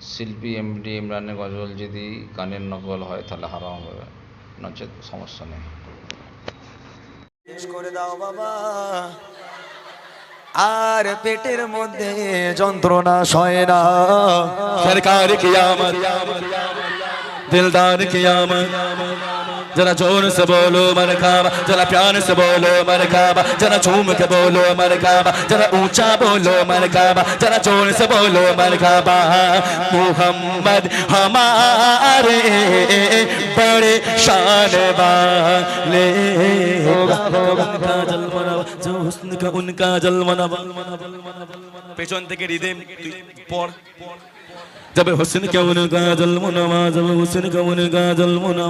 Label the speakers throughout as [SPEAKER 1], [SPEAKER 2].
[SPEAKER 1] শিল্পী M D ইমরানের গজল যদি গানের নকল হয় তাহলে হারাম হবে। নচেত সমস্যা নেই।
[SPEAKER 2] আর পেটের মধ্যে যন্ত্রণা সয় না।
[SPEAKER 3] সরকার কিয়ামত দিলদার কিয়ামত। जरा जोर से बोलो मरकाबा जरा प्यार से बोलो मरकाबा जरा झूम के बोलो मरकाबा जरा ऊंचा बोलो मरकाबा जरा जोर से बोलो मरकाबा मोहम्मद हमारे बड़े शान वाले उनका जलमना जो हुस्न का उनका जलमना পেছন থেকে রিদেম তুই পড় जब हुस्न का उनका जलमना जब हुस्न का उनका जलमना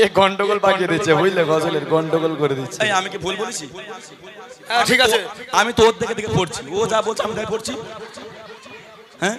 [SPEAKER 2] এ গন্ডগোল পাকিয়ে দিচ্ছে বুঝলে গজলের গন্ডগোল করে দিচ্ছে।
[SPEAKER 3] আমি কি ভুল বলেছি? হ্যাঁ ঠিক আছে। আমি তোর দেখে দেখে পড়ছি। ও যা বলছে আমি তাই পড়ছি। হ্যাঁ?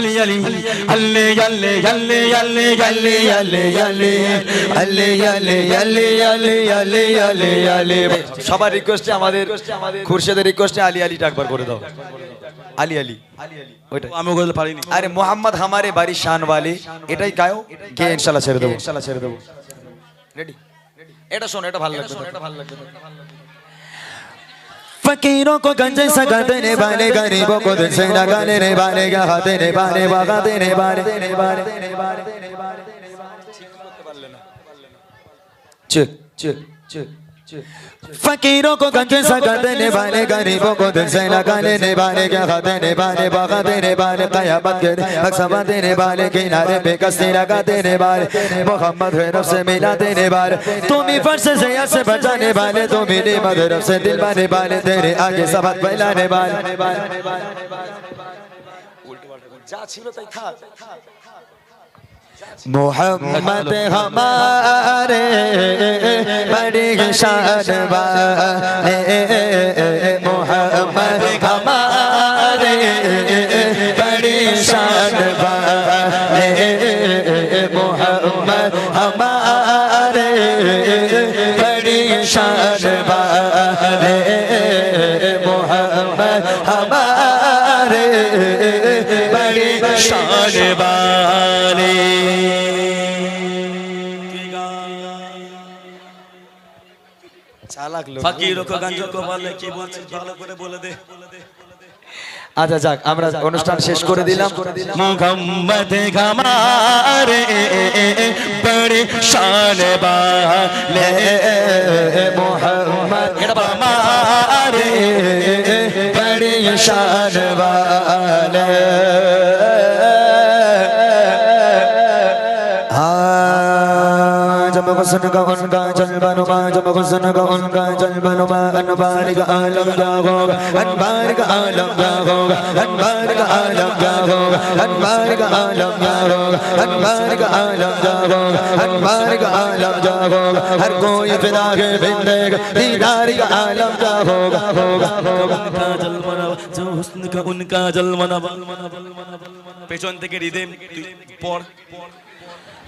[SPEAKER 3] अली अली अल्ले अल्ले अल्ले अल्ले अल्ले अल्ले अल्ले
[SPEAKER 2] আলে আলে আলে আলে আলে আলে আলে সবার রিকোয়েস্টে আমাদের খুরশেদের রিকোয়েস্টে আলী আলীটা একবার করে দাও আলী আলী ওইটাই
[SPEAKER 3] আমি বলতে পারিনি
[SPEAKER 2] আরে মোহাম্মদ হামারে বাড়ি শানওয়ালি এটাই গায়ো গে ইনশাআল্লাহ ছেড়ে দেবো ইনশাআল্লাহ ছেড়ে দেবো রেডি এটা শোন এটা ভালো লাগবে এটা ভালো লাগবে
[SPEAKER 4] फकीरों को गंजे सगा देने वाले गरीबों को दिल से लगा लेने वाले गा देने वाले वागा देने वाले।
[SPEAKER 2] चेक चेक चेक
[SPEAKER 4] फकीरों को गंजे सगा देने वाले गरीबों को दिल से लगा लेने वाले क्या खा देने वाले बागा देने वाले कयामत के मकसबा देने वाले किनारे पे कस्ती लगा देने वाले मोहम्मद गैरब से मिला देने वाले तुम ही फर्श से याद से बचाने वाले तुम ही निमत गैरब से दिल बने वाले तेरे आगे सबक फैलाने वाले
[SPEAKER 2] जा छिलो तै था
[SPEAKER 4] मोहम्मद हमारे बड़ी शान वाले मोहम्मद हमारे बड़ी शान वाले मोहम्मद हमारे बड़ी शान वाले मोहम्मद हमारे बड़ी
[SPEAKER 3] शान वाले করে
[SPEAKER 2] আচ্ছা যাক আমরা অনুষ্ঠান শেষ করে দিলাম।
[SPEAKER 3] মোহাম্মদ গামারে বড়ে
[SPEAKER 4] শান
[SPEAKER 3] বালে
[SPEAKER 4] মোহাম্মদ গামারে বড়ে শান বালে हुस्न का उनका जल बनुमा जब हुस्न का उनका जल बनुमा अनबार का आलम क्या होगा अनबार का आलम क्या होगा अनबार का आलम क्या होगा अनबार का आलम क्या होगा अनबार का आलम क्या होगा अनबार का आलम क्या होगा हर कोई फिदा के बिंदेगा दीदार का आलम क्या होगा होगा होगा
[SPEAKER 3] उनका जलमना जो हुस्न का उनका जलमना পেছন থেকে রিদেম তুই পড়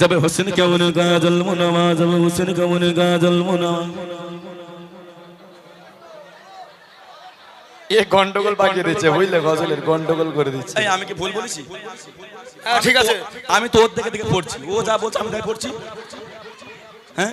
[SPEAKER 3] जब हुस्न का उनका जलमना जब हुस्न का उनका जलमना
[SPEAKER 2] এ গন্ডগোল পাকিয়ে দিচ্ছে বুঝলে গজলের গন্ডগোল করে দিচ্ছে
[SPEAKER 3] এই আমি কি ভুল বলেছি হ্যাঁ ঠিক আছে আমি তোর দেখে দেখে পড়ছি ও যা বলছে আমি তাই পড়ছি হ্যাঁ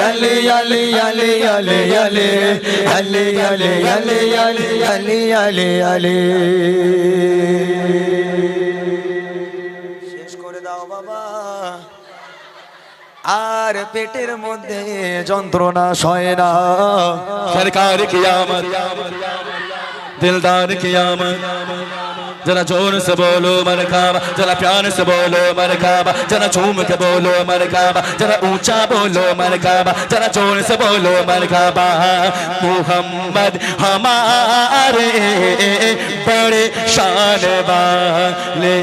[SPEAKER 4] yale yale yale yale yale yale yale yale yale yale yale yale
[SPEAKER 2] শেষ করে দাও বাবা আর পেটের মধ্যে যন্ত্রণা সয় না
[SPEAKER 3] সরকার কিয়ামত দিলদার কিয়ামত जरा ज़ोर से बोलो मरकाबा जरा प्यार से बोलो मरकाबा जरा झूम के बोलो मरकाबा जरा ऊँचा बोलो मरकाबा जरा ज़ोर से बोलो मरकाबा मोहम्मद हमारे बड़े शान वाले,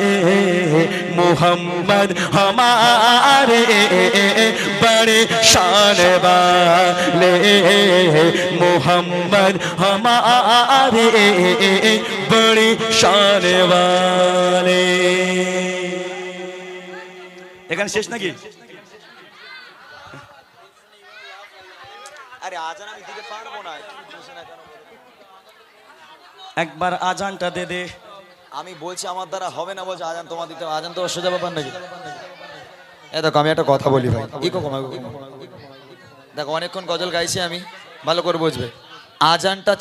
[SPEAKER 3] मोहम्मद हमारे बड़े शान वाले, मोहम्मद हमारे बड़े शान वाले এখানে শেষ নাকি?
[SPEAKER 2] আরে আজান আমি দিতে পারব না
[SPEAKER 3] একবার আজানটা দে দে।
[SPEAKER 2] আমি বলছি আমার দ্বারা হবে না বলছে আজান তোমার দিতে আজান তো সোজা ব্যাপার নাকি? এ দেখো আমি একটা কথা বলি ভাই। ইকো কমা দেখো অনেকক্ষণ গজল গাইছি আমি ভালো করে বুঝবে। আজানটা